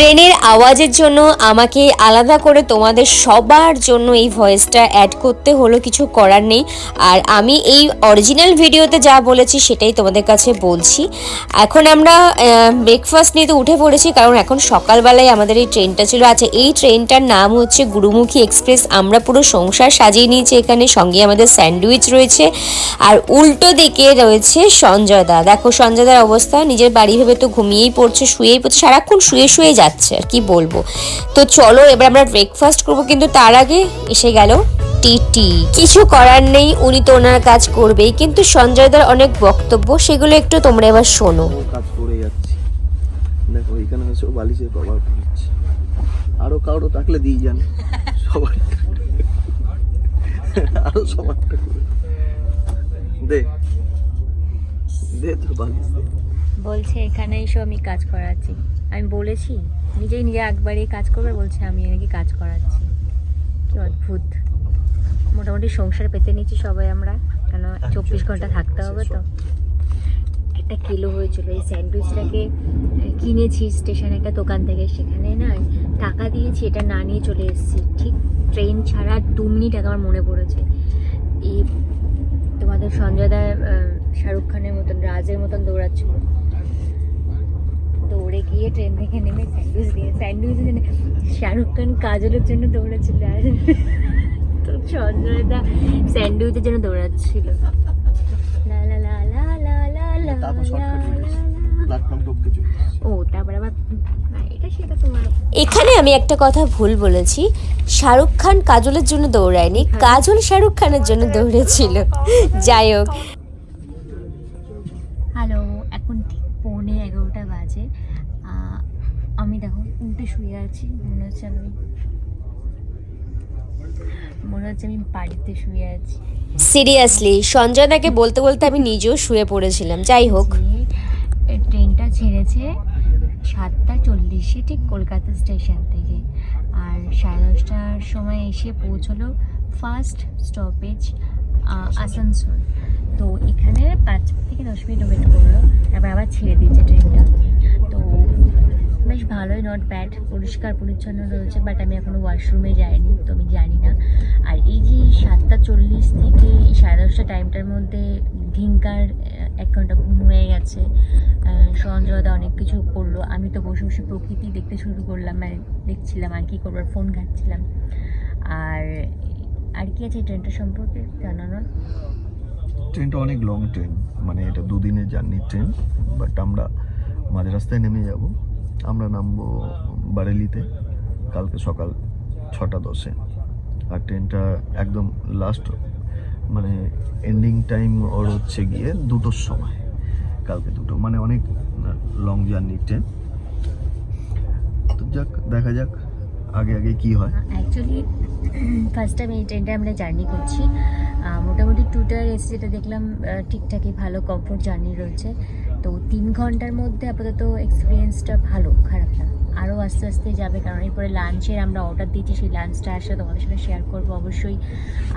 ট্রেনের আওয়াজের জন্য আমাকে আলাদা করে তোমাদের সবার জন্য এই ভয়েসটা অ্যাড করতে হলো, কিছু করার নেই। আর আমি এই অরিজিনাল ভিডিওতে যা বলেছি সেটাই তোমাদের কাছে বলছি। এখন আমরা ব্রেকফাস্ট নিয়ে তো উঠে পড়েছি, কারণ এখন সকালবেলায় আমাদের এই ট্রেনটা ছিল। আচ্ছা এই ট্রেনটার নাম হচ্ছে গুরুমুখী এক্সপ্রেস। আমরা পুরো সংসার সাজিয়ে নিয়েছি এখানে, সঙ্গে আমাদের স্যান্ডউইচ রয়েছে। আর উল্টো দিকে রয়েছে সঞ্জয় দা। দেখো সঞ্জয় দার অবস্থা, নিজের বাড়ি ভেবে তো ঘুমিয়েই পড়ছে, শুয়েই পড়ছে, সারাক্ষণ শুয়ে শুয়ে যাচ্ছে। আর কি বলব। তো চলো এবার আমরা ব্রেকফাস্ট করব কিন্তু তার আগে এসে গেল টিটি। কিছু করার নেই উনি তো ওনার কাজ করবেই কিন্তু সঞ্জয় দার অনেক বক্তব্য সেগুলো একটু তোমরা এবার শোনো। ও কাজ করে যাচ্ছি। দেখো এখানে হচ্ছে ও বালিশের কভার করছে। আরও কারও থাকলে দিয়ে যান। সবাই আরও করে দে। দে তোর বালিশ। বলছে এখানে এসো আমি কাজ করাচ্ছি। আমি বলেছি? নিজেই নিজে একবারই কাজ করবে বলছে আমি নাকি কাজ করাচ্ছি। কি অদ্ভুত। মোটামুটি সংসার পেতে নিচ্ছি সবাই আমরা কেন চব্বিশ ঘণ্টা থাকতে হবে তো। একটা কিলো হয়েছিল এই স্যান্ডউইচটাকে কিনেছি স্টেশনে একটা দোকান থেকে সেখানে না টাকা দিয়েছি এটা না নিয়ে চলে এসেছি। ঠিক ট্রেন ছাড়া দু মিনিট আগে আমার মনে পড়েছে। এই তোমাদের সঞ্জয় দা শাহরুখ খানের মতন রাজের মতন দৌড়াচ্ছিল। দৌড়ে গিয়ে ট্রেন থেকে নেমে স্যান্ডউইচ দিয়ে স্যান্ডউইচ জন্য শাহরুখ খান কাজলের জন্য দৌড়াচ্ছিল আর তো সঞ্জয় স্যান্ডউইচের জন্য দৌড়াচ্ছিল। লা লা লা লা লা লা। ও তারপর আবার এটা তোমার এখানে আমি একটা কথা ভুল বলেছি। শাহরুখ খান কাজলের জন্য দৌড়ায়নি। কাজল শাহরুখ খানের জন্য দৌড়েছিল। যাই হোক। আমি দেখো উল্টে শুয়ে আছি মনে হচ্ছে আমি মনে হচ্ছে আমি বাড়িতে শুয়ে আছি। সিরিয়াসলি সঞ্জয় দাকে বলতে বলতে আমি নিজেও শুয়ে পড়েছিলাম যাই হোক। ট্রেনটা ছেড়েছে সাতটা চল্লিশে ঠিক কলকাতা স্টেশন থেকে। আর সাড়ে দশটার সময় এসে পৌঁছলো ফার্স্ট স্টপেজ আসানসোল। তো এখানে পাঁচ থেকে দশ মিনিট ওয়েট করল তারপর আবার ছেড়ে দিচ্ছে ট্রেনটা। বেশ ভালোই নট ব্যাড পরিষ্কার পরিচ্ছন্ন রয়েছে বাট আমি এখনও ওয়াশরুমে যাইনি তো আমি জানি না। আর এই যে সাতটা চল্লিশ থেকে সাড়ে দশটা টাইমটার মধ্যে ধিঙ্কার এক ঘণ্টা ঘুম হয়ে গেছে আহ, সঞ্জয় দা অনেক কিছু করল আমি তো বসে বসে প্রকৃতি দেখতে শুরু করলাম মানে দেখছিলাম আর কি করবার ফোন ঘাটছিলাম। আর আর কি আছে ট্রেনটা সম্পর্কে জানানোর? ট্রেনটা অনেক লং ট্রেন মানে এটা দুদিনের জার্নি ট্রেন বাট আমরা মাঝ রাস্তায় নেমে যাব। আমরা নামবো বারেলিতে কালকে সকাল ছটা দশে। আর ট্রেনটা একদম লাস্ট মানে এন্ডিং টাইম ওর হচ্ছে গিয়ে দুটোর সময়, কালকে দুটো। মানে অনেক লং জার্নির ট্রেন। তো যাক, দেখা যাক আগে আগে কি হয়। অ্যাকচুয়ালি ফার্স্ট টাইম এই ট্রেনটা আমরা জার্নি করছি। মোটামুটি টুটার এসে যেটা দেখলাম ঠিকঠাকই ভালো কমফোর্ট জার্নি রয়েছে। তো তিন ঘণ্টার মধ্যে আপাতত এক্সপিরিয়েন্সটা ভালো, খারাপ না। আরও আস্তে আস্তে যাবে, কারণ এরপরে লাঞ্চের আমরা অর্ডার দিয়েছি সেই লাঞ্চটা আসলে তোমাদের সাথে শেয়ার করব অবশ্যই।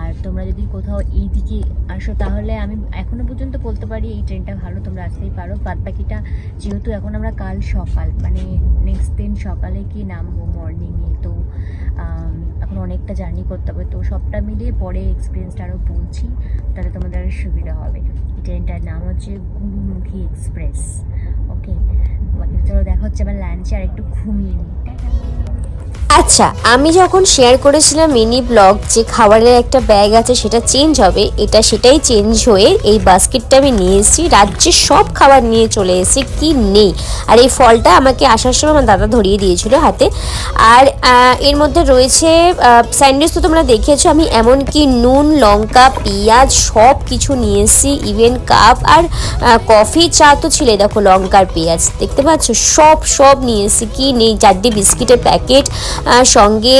আর তোমরা যদি কোথাও এই দিকে আসো, তাহলে আমি এখনও পর্যন্ত বলতে পারি এই ট্রেনটা ভালো, তোমরা আসতেই পারো। বাদ বাকিটা যেহেতু এখন আমরা কাল সকাল মানে নেক্সট দিন সকালে কি নামবো মর্নিংয়ে তো এখন অনেকটা জার্নি করতে হবে। তো সবটা মিলিয়ে পরে এক্সপিরিয়েন্সটা আরও বলছি, তাহলে তোমাদের আরও সুবিধা হবে। ট্রেনটার নাম হচ্ছে গুরুমুখী এক্সপ্রেস। ওকে চলো দেখা হচ্ছে আবার লাঞ্চে আর একটু ঘুমিয়ে নিই। টাটা। আচ্ছা আমি যখন শেয়ার করেছিলাম মিনি ব্লগ যে খাবারের একটা ব্যাগ আছে সেটা চেঞ্জ হবে, এটা সেটাই চেঞ্জ হয়ে এই বাস্কেটটা আমি নিয়ে এসেছি, রাজ্যের সব খাবার নিয়ে চলে এসেছি, কি নেই? আর এই ফলটা আমাকে আসার সময় আমার দাদা ধরিয়ে দিয়েছিল হাতে। আর এর মধ্যে রয়েছে স্যান্ডউইচ তো তোমরা দেখেছ, আমি এমনকি নুন, লঙ্কা, পেঁয়াজ সব কিছু নিয়ে এসেছি ইভেন কাপ আর কফি চা তো ছিলে দেখো লঙ্কার পেঁয়াজ, দেখতে পাচ্ছ? সব সব নিয়ে এসেছি, কি নেই? চারটে বিস্কিটের প্যাকেট সঙ্গে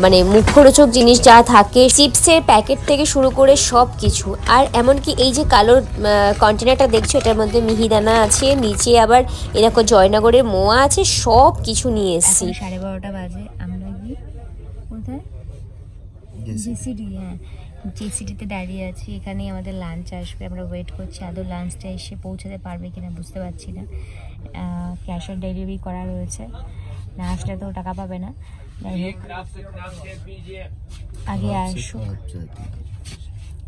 মানে মুখরোচক জিনিস যা থাকে চিপসের প্যাকেট থেকে শুরু করে সব কিছু আর এমনকি এই যে কালো কন্টেনারটা দেখছ এটার মধ্যে মিহিদানা আছে নিচে আবার এরকম জয়নগরের মোয়া আছে সব কিছু নিয়ে এসেছি। সাড়ে বারোটা বাজে আমরা কি কোথায়? জেসিডি। হ্যাঁ। জেসিডিতে দাঁড়িয়ে আছি এখানেই আমাদের লাঞ্চ আসবে আমরা ওয়েট করছি আদৌ লাঞ্চটা এসে পৌঁছাতে পারবে কিনা বুঝতে পারছি না। ক্যাশ অন ডেলিভারি করা রয়েছে। না আসলে তো টাকা পাবে না। যাই হোক। আগে আসুক।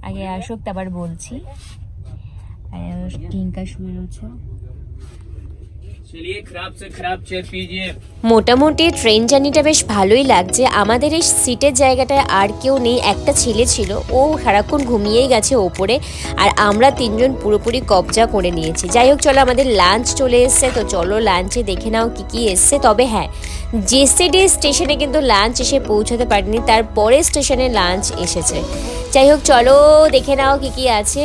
আগে আসুক, তারপর বলছি। টিঙ্কা শুয়ে রয়েছে। মোটামুটি ট্রেন জার্নিটা বেশ ভালোই লাগছে। আমাদের এই সিটের জায়গাটায় আর কেউ নেই। একটা ছেলে ছিল। ও সারাক্ষণ ঘুমিয়েই গেছে ওপরে। আর আমরা তিনজন পুরোপুরি কবজা করে নিয়েছি। যাই হোক, চলো আমাদের লাঞ্চ চলে এসছে। তো চলো লাঞ্চে দেখে নাও কি কি এসছে। তবে হ্যাঁ জেসিডি স্টেশনে কিন্তু লাঞ্চ এসে পৌঁছাতে পারিনি। তারপরে স্টেশনে লাঞ্চ এসেছে। যাই হোক, চলো দেখে নাও কি কি আছে।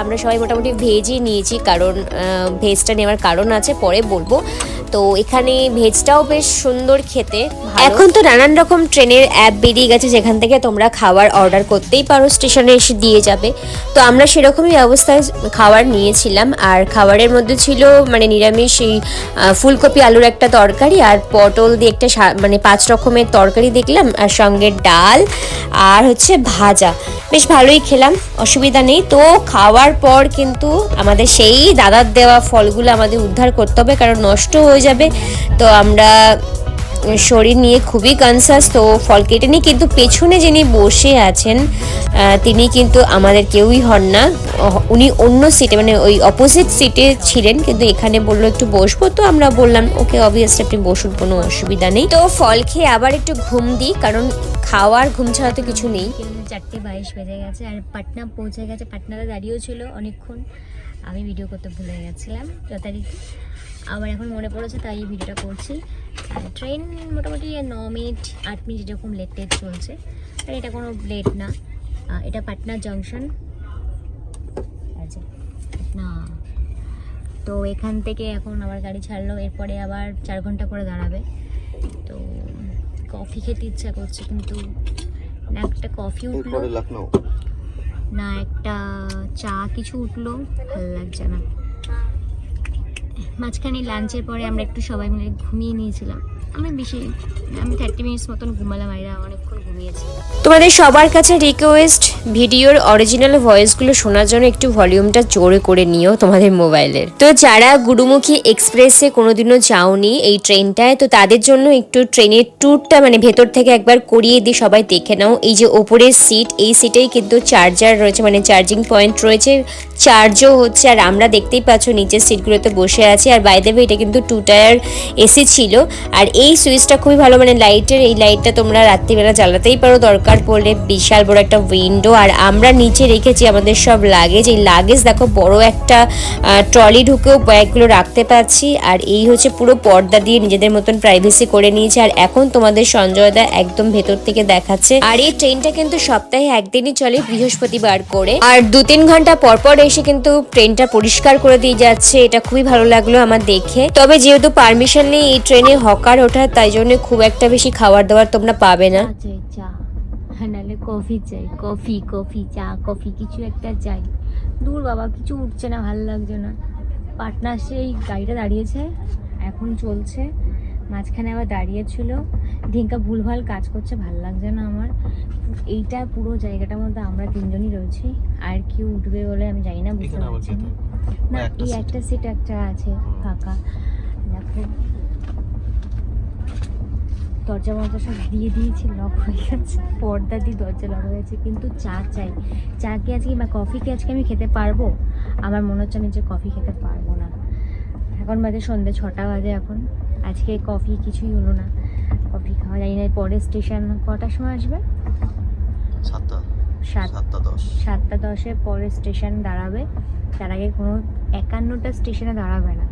আমরা সবাই মোটামুটি ভেজই নিয়েছি, কারণ ভেজটা নেওয়ার কারণ আছে, পরে বলব। তো এখানে ভেজটাও বেশ সুন্দর খেতে এখন তো নানান রকম ট্রেনের অ্যাপ বেরিয়ে গেছে, যেখান থেকে তোমরা খাবার অর্ডার করতেই পারো, স্টেশনে এসে দিয়ে যাবে। তো আমরা সেরকমই অবস্থায় খাবার নিয়েছিলাম, আর খাবারের মধ্যে ছিল মানে নিরামিষ, এই ফুলকপি, আলুর একটা তরকারি, আর পটল দিয়ে একটা মানে পাঁচ রকমের তরকারি দেখলাম, আর সঙ্গে ডাল, আর হচ্ছে ভাজা। বেশ ভালোই খেলাম, অসুবিধা নেই। তো খাওয়ার পর কিন্তু আমাদের সেই দাদার দেওয়া ফলগুলো আমাদের উদ্ধার করতে হবে, কারণ নষ্ট হয়ে যাবে। তো আমরা শরীর নিয়ে খুবই কনসাস তো ফল কেটে নিই। কিন্তু পেছনে যিনি বসে আছেন তিনি কিন্তু আমাদের কেউই হন না। উনি অন্য সিটে মানে ওই অপোজিট সিটে ছিলেন, কিন্তু এখানে বলল একটু বসবো, তো আমরা বললাম, ওকে অবভিয়াসলি আপনি বসুন, কোনো অসুবিধা নেই। তো ফল খেয়ে আবার একটু ঘুম দিই, কারণ খাওয়ার ঘুম ছাড়া তো কিছু নেই। চারটে বাইশ বেজে গেছে আর পাটনা পৌঁছে গেছে, পাটনাতে দাঁড়িয়েও ছিল অনেকক্ষণ। আমি ভিডিও করতে ভুলে গেছিলাম যথারীতি। আবার এখন মনে পড়েছে, তাই এই ভিডিওটা করছি। ট্রেন মোটামুটি ন মিনিট, আট মিনিট এরকম লেট টেট চলছে। আর এটা কোনো লেট না। এটা পাটনা জংশন না তো এখান থেকে এখন আবার গাড়ি ছাড়লো, এরপরে আবার চার ঘণ্টা করে দাঁড়াবে। তো, কফি খেতে ইচ্ছা করছে, কিন্তু একটা কফি উঠল। না একটা চা কিছু উঠল। ভালো লাগছে না। মাঝখানে লাঞ্চের পরে আমরা একটু সবাই মিলে ঘুমিয়ে নিয়েছিলাম। থার্টি মতন তোমাদের সবার কাছে রিকোয়েস্ট ভিডিওর অরিজিনাল ভয়েসগুলো শোনার জন্য একটু ভলিউমটা জোরে করে নিও তোমাদের মোবাইলের তো যারা গুরুমুখী এক্সপ্রেসে কোনোদিনও যাওনি এই ট্রেনটায় তো তাদের জন্য একটু ট্রেনের ট্যুরটা মানে ভেতর থেকে একবার করিয়ে দিয়ে সবাই দেখে নাও। এই যে ওপরের সিট এই সিটেই কিন্তু চার্জার রয়েছে মানে চার্জিং পয়েন্ট রয়েছে। চার্জও হচ্ছে, আর আমরা দেখতেই পাচ্ছ নিচের সিটগুলোতে বসে আছি। আর বাইরে এটা কিন্তু টু টায়ার এসি ছিল। আর এই সুইচটা খুবই ভালো মানে লাইটের, এই লাইটটা তোমরা রাত্রিবেলা জ্বালাতেই পারো। দরকার পড়লে বিশাল বড় একটা উইন্ডো আর আমরা নিচে রেখেছি আমাদের সব লাগেজ এই লাগেজ দেখো, বড় একটা ট্রলি ঢুকেও ব্যাগগুলো রাখতে পারছি। আর এই হচ্ছে পুরো পর্দা দিয়ে নিজেদের মতন প্রাইভেসি করে নিয়েছে। আর এখন তোমাদের সঞ্জয়দা একদম ভেতর থেকে দেখাচ্ছে। আর এই ট্রেনটা কিন্তু সপ্তাহে একদিনই চলে, বৃহস্পতিবার করে। আর দু তিন ঘণ্টা পর পর এসে কিন্তু ট্রেনটা পরিষ্কার করে দিয়ে যাচ্ছে। এটা খুবই ভালো লাগল আমার দেখে। তবে যেহেতু পারমিশন নেই, এই ট্রেনে হকার ওঠার তাই জন্য খুব একটা বেশি খাবার দাবার তোমরা পাবে না। চা চাই চা। হ্যাঁ নাহলে কফি চাই কফি কফি চা কফি কিছু একটা চাই। দূর বাবা কিছু উঠছে না ভালো লাগছে না। পাটনা সেই গাড়িটা দাঁড়িয়েছে এখন চলছে। মাঝখানে আবার দাঁড়িয়েছিল। ঢেঙ্কা ভুলভাল কাজ করছে ভালো লাগছে না আমার। এইটা পুরো জায়গাটার মধ্যে আমরা তিনজনই রয়েছি। আর কেউ উঠবে বলে আমি জানি না বুঝতে পারছি না। না এই একটা সিট একটা আছে ফাঁকা। দেখো। দরজা মরজা সব দিয়ে দিয়েছি লক হয়ে গেছে পর্দা দিয়ে দরজা লক হয়ে গেছে কিন্তু চা চাই। চা কি আজকে বা কফি কি আজকে আমি খেতে পারব? আমার মনে হচ্ছে আমি যে কফি খেতে পারব না। এখন বাজে সন্ধ্যে ছটা বাজে এখন আজকে কফি কিছুই হলো না। কফি খাওয়া যায় না পরে স্টেশন কটার সময় আসবে? সাতটা সাতটা দশ। সাতটা দশে পরে স্টেশন দাঁড়াবে তার আগে কোনো একান্নটা স্টেশনে দাঁড়াবে না।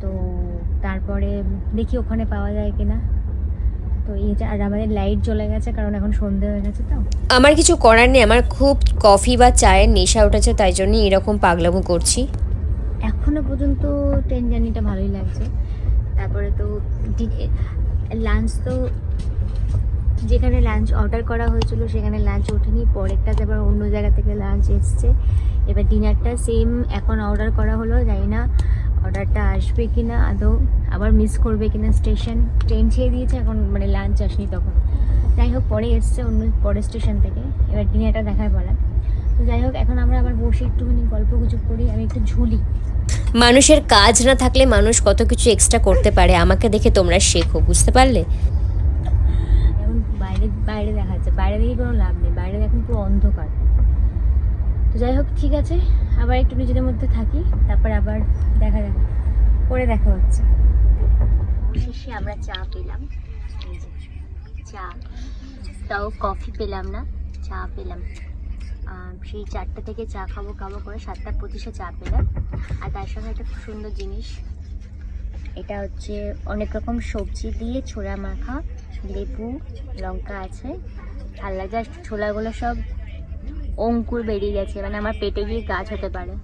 তো তারপরে দেখি ওখানে পাওয়া যায় কিনা। তো এই যে আর আমাদের লাইট জ্বলে গেছে কারণ এখন সন্ধে হয়ে গেছে তো। আমার কিছু করার নেই আমার খুব কফি বা চায়ের নেশা উঠেছে তাই জন্য এরকম পাগলামো করছি। এখনও পর্যন্ত ট্রেন জার্নিটা ভালোই লাগছে। তারপরে তো লাঞ্চ তো যেখানে লাঞ্চ অর্ডার করা হয়েছিল সেখানে লাঞ্চ ওঠেনি। পরেরটাতে আবার অন্য জায়গা থেকে লাঞ্চ এসছে। এবার ডিনারটা সেম এখন অর্ডার করা হলো জানি না। অর্ডারটা আসবে কি না আদৌ আবার মিস করবে কিনা স্টেশন ট্রেন ছেড়ে দিয়েছে এখন মানে লাঞ্চ আসেনি তখন। যাই হোক পরে এসছে অন্য পরের স্টেশন থেকে। এবার ডিনারটা দেখার পালা। তো যাই হোক এখন আমরা আবার বসে একটুখানি গল্প গুজব করি আমি একটু ঝুলি। মানুষের কাজ না থাকলে মানুষ কত কিছু এক্সট্রা করতে পারে আমাকে দেখে তোমরা শেখো বুঝতে পারলে? এখন বাইরে বাইরে দেখা যাচ্ছে বাইরে দেখে কোনো লাভ নেই বাইরে এখন পুরো অন্ধকার। যাই হোক, ঠিক আছে। আবার একটু নিজেদের মধ্যে থাকি, তারপর আবার দেখা যাক, পরে দেখা হচ্ছে। শেষে আমরা চা পেলাম। চা। তাও কফি পেলাম না, চা পেলাম। সেই চারটে থেকে চা খাব খাব করে সাতটা পঁচিশে চা পেলাম। আর তার সঙ্গে একটা খুব সুন্দর জিনিস, এটা হচ্ছে অনেক রকম সবজি দিয়ে ছোলা মাখা, লেবু, লঙ্কা আছে। আর জাস্ট ছোলাগুলো সব অঙ্কুর বেরিয়ে গেছে মানে আমার পেটে গিয়ে গাছ হতে পারে।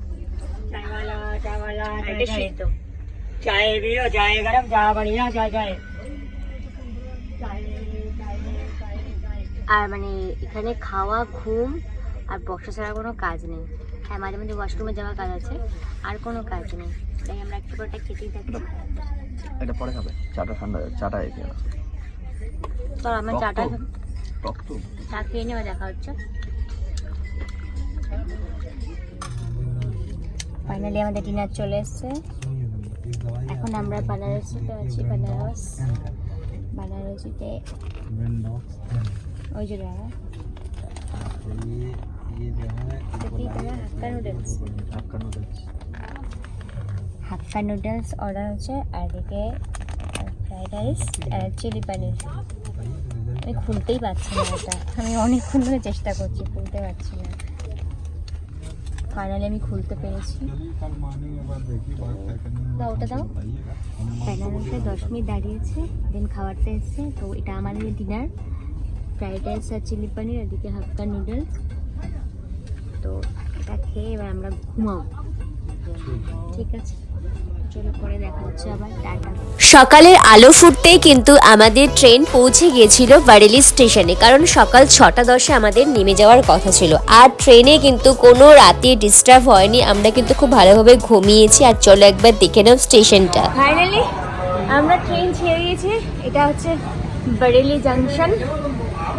আর মানে এখানে খাওয়া ঘুম আর বর্ষা ছাড়া কোনো কাজ নেই। হ্যাঁ মাঝে মাঝে ওয়াশরুমে যাওয়া কাজ আছে আর কোনো কাজ নেই। তাই আমরা একটু করে খেতেই থাকি। এটা পরে খাবে চাটা ঠান্ডা চাটা এখানে চল আমার চাটা চা খেয়ে নেওয়া দেখা হচ্ছে। ফাইনালি আমাদের ডিনার চলে এসছে। এখন আমরা বানারসিতে আছি বানারস বানারসিতে ওই যে দাদা। Hakka noodles Hakka noodles Hakka noodles order হচ্ছে আর এদিকে ফ্রাইড রাইস আর চিলি পানির আমি খুলতেই পারছি না এটা। আমি অনেকক্ষণ ধরে চেষ্টা করছি খুলতে পারছি না। ফাইনালি আমি খুলতে পেরেছি। দাও, ওটা দাও। প্যানালটা দশ মিনিট দাঁড়িয়েছে দেন খাবারটা এসছে তো এটা আমাদের ডিনার ফ্রাইড রাইস আর চিলি পানির এদিকে হাফকা নুডলস তো এটা খেয়ে এবার আমরা ঘুমাও ঠিক আছে? চলো পরে দেখা হচ্ছে আবার টাটা। সকালের আলো ফুটতেই কিন্তু আমাদের ট্রেন পৌঁছে গিয়েছিল বারেলি স্টেশনে কারণ সকাল ছটা দশে আমাদের নেমে যাওয়ার কথা ছিল। আর ট্রেনে কিন্তু কোনো রাতে ডিস্টার্ব হয়নি আমরা কিন্তু খুব ভালোভাবে ঘুমিয়েছি। আর চলো একবার দেখে নাও স্টেশনটা। ফাইনালি আমরা ট্রেন ছেড়ে দিয়েছি এটা হচ্ছে বারেলি জাংশন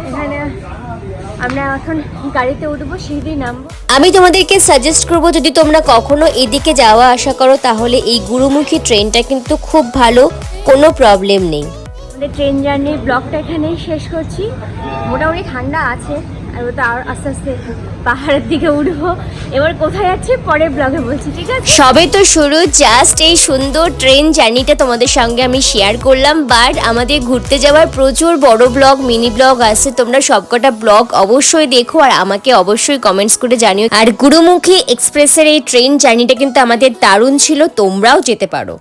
এখানে আমরা এখন গাড়িতে উঠবো, সিঁড়ি নামবো। আমি তোমাদেরকে সাজেস্ট করব, যদি তোমরা কখনো এদিকে যাওয়া আসা করো, তাহলে এই গুরুমুখী ট্রেনটা কিন্তু খুব ভালো, কোনো প্রবলেম নেই। আমাদের ট্রেন জার্নির ব্লগটা এখানেই শেষ করছি। মোটামুটি ঠান্ডা আছে, আর ওটা আর আস্তে আস্তে পাহাড়ের দিকে উঠবো। এবার কোথায় যাচ্ছি পরের ব্লগে বলছি, ঠিক আছে? সবে তো শুরু জাস্ট এই সুন্দর ট্রেন জার্নিটা তোমাদের সঙ্গে আমি শেয়ার করলাম বাট আমাদের ঘুরতে যাওয়ার প্রচুর বড় ব্লগ মিনি ব্লগ আছে, তোমরা সবকটা ব্লগ অবশ্যই দেখো, আর আমাকে অবশ্যই কমেন্টস করে জানিও। আর গুরুমুখী এক্সপ্রেসের এই ট্রেন জার্নিটা কিন্তু আমাদের দারুণ ছিল, তোমরাও যেতে পারো।